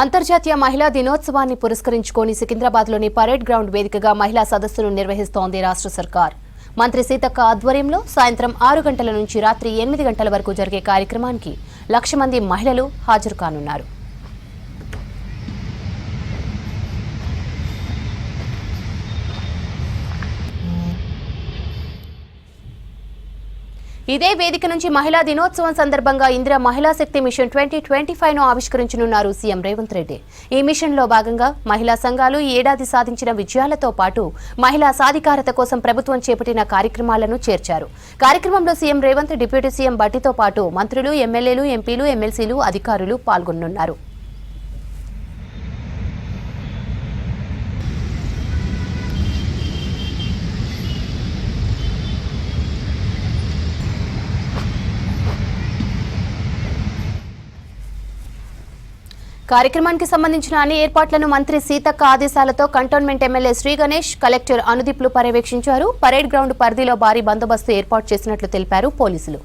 అంతర్జాతీయ మహిళా దినోత్సవాన్ని పురస్కరించుకొని సికింద్రాబాద్లోని పరేడ్ గ్రౌండ్ వేదికగా మహిళా సదస్సును నిర్వహిస్తోంది రాష్ట్ర సర్కార్. మంత్రి సీతక్క ఆధ్వర్యంలో సాయంత్రం ఆరు గంటల నుంచి రాత్రి ఎనిమిది గంటల వరకు జరిగే కార్యక్రమానికి లక్ష మంది మహిళలు హాజరు కానున్నారు. ఇదే వేదిక నుంచి మహిళా దినోత్సవం సందర్భంగా Indira Mahila Shakti mission twenty twenty ఫైవ్ను ఆవిష్కరించనున్నారు సీఎం రేవంత్ రెడ్డి. ఈ మిషన్లో భాగంగా మహిళా సంఘాలు ఈ ఏడాది సాధించిన విజయాలతో పాటు మహిళా సాధికారత కోసం ప్రభుత్వం చేపట్టిన కార్యక్రమాలను చేర్చారు. కార్యక్రమంలో సీఎం రేవంత్ డిప్యూటీ సీఎం బట్టితో పాటు మంత్రులు ఎమ్మెల్యేలు ఎంపీలు ఎమ్మెల్సీలు అధికారులు పాల్గొనున్నారు కార్యక్రమానికి సంబంధించిన అన్ని ఏర్పాట్లను మంత్రి సీతక్క ఆదేశాలతో cantonment MLA Sri Ganesh collector అనుదీప్లు పర్యవేక్షించారు. పరేడ్ గ్రౌండ్ పరిధిలో భారీ బందోబస్తు ఏర్పాటు చేసినట్లు తెలిపారు పోలీసులు.